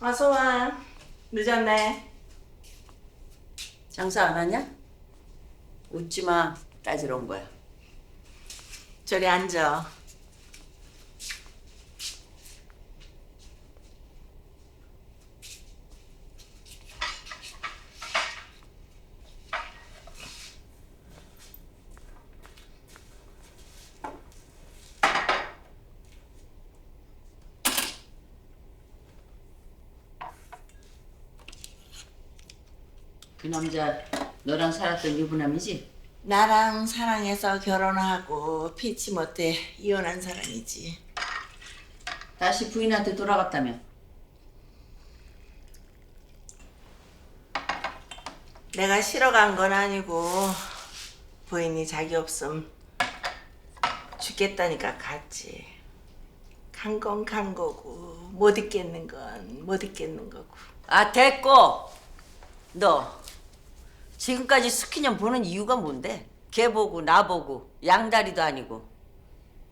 어서 와. 늦었네. 장사 안 하냐? 웃지 마. 따지러 온 거야. 저리 앉아. 그 남자 너랑 살았던 유부남이지? 나랑 사랑해서 결혼하고 피치 못해 이혼한 사람이지. 다시 부인한테 돌아갔다며? 내가 싫어 간 건 아니고 부인이 자기 없음 죽겠다니까 갔지. 간 건 간 거고 못 있겠는 건 못 있겠는 거고. 아 됐고 너 지금까지 스키년 보는 이유가 뭔데? 걔 보고 나 보고 양다리도 아니고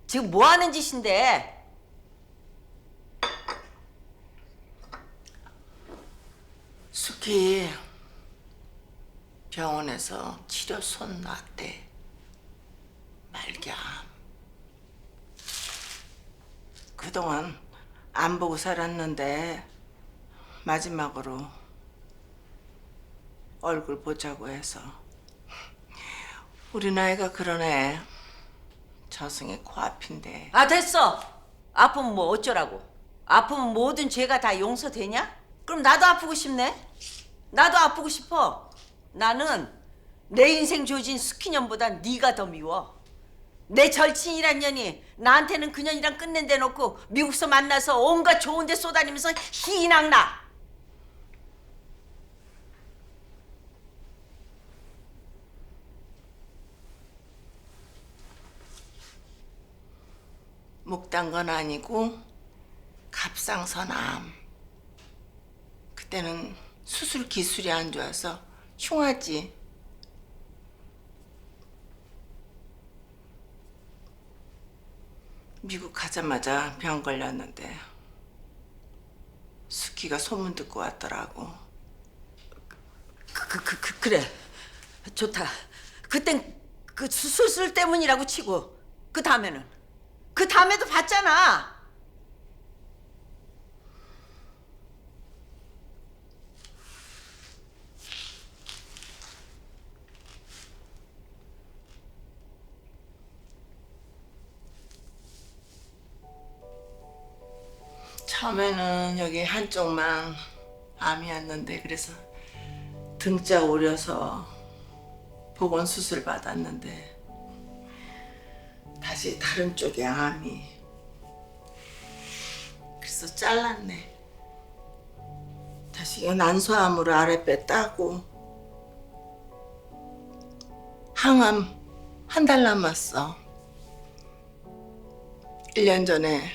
지금 뭐 하는 짓인데? 숙희 병원에서 치료 손 놨대. 말기암. 그동안 안 보고 살았는데 마지막으로 얼굴 보자고 해서. 우리 나이가 그러네. 저승이 코앞인데. 아 됐어. 아프면 뭐 어쩌라고. 아프면 모든 죄가 다 용서되냐? 그럼 나도 아프고 싶네. 나도 아프고 싶어. 나는 내 인생 조진 스키년보다 네가 더 미워. 내 절친이란 년이 나한테는 그 년이랑 끝낸 데 놓고 미국서 만나서 온갖 좋은 데 쏘다니면서 희낙나 묵단 건 아니고 갑상선암. 그때는 수술 기술이 안 좋아서 흉하지. 미국 가자마자 병 걸렸는데 수키가 소문 듣고 왔더라고. 그, 그, 그, 그, 그래 좋다 그땐 그 수술 때문이라고 치고 그 다음에는 그 다음에도 봤잖아. 처음에는 여기 한쪽만 암이었는데 그래서 등짝 오려서 보건 수술 받았는데 다시 다른 쪽에 암이 그래서 잘랐네. 다시 난소암으로 아랫배 따고 항암 한 달 남았어. 1년 전에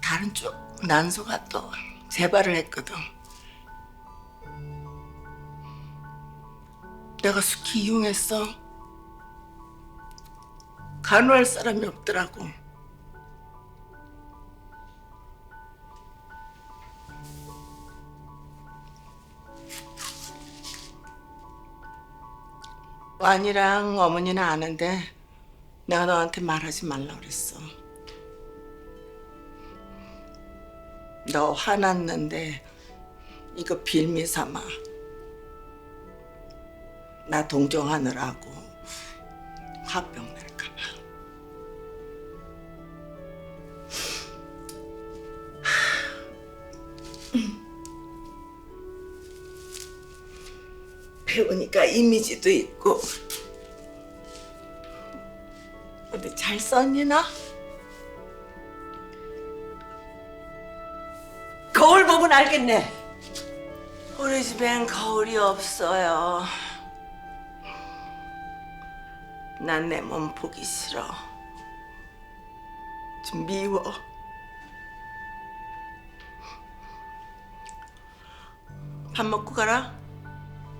다른 쪽 난소가 또 재발을 했거든. 내가 숙히 이용했어. 간호할 사람이 없더라고. 완이랑 어머니는 아는데 내가 너한테 말하지 말라 그랬어. 너 화났는데 이거 빌미 삼아 나 동정하느라고 화병 날 배우니까 이미지도 있고 어디 잘 썼니 나? 거울 보면 알겠네 우리 집엔 거울이 없어요. 난 내 몸 보기 싫어. 좀 미워. 밥 먹고 가라.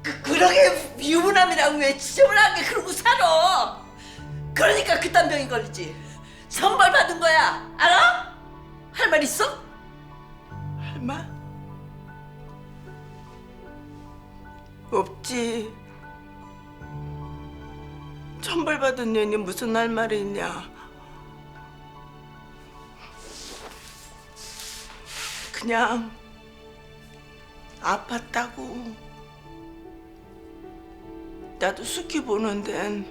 그, 그러게 유부남이랑 왜 지저분한 게 그러고 살아? 그러니까 그딴 병이 걸리지. 선발 받은 거야. 알아? 할 말 있어? 할 말? 없지. 선발 받은 년이 무슨 할 말이 있냐. 그냥 아팠다고. 나도 숙희 보는 데는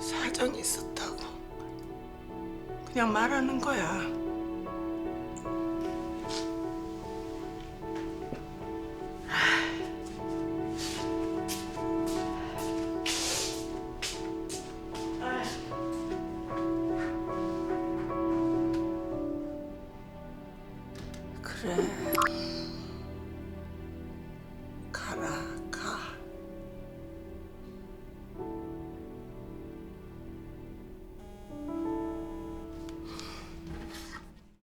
사정이 있었다고. 그냥 말하는 거야.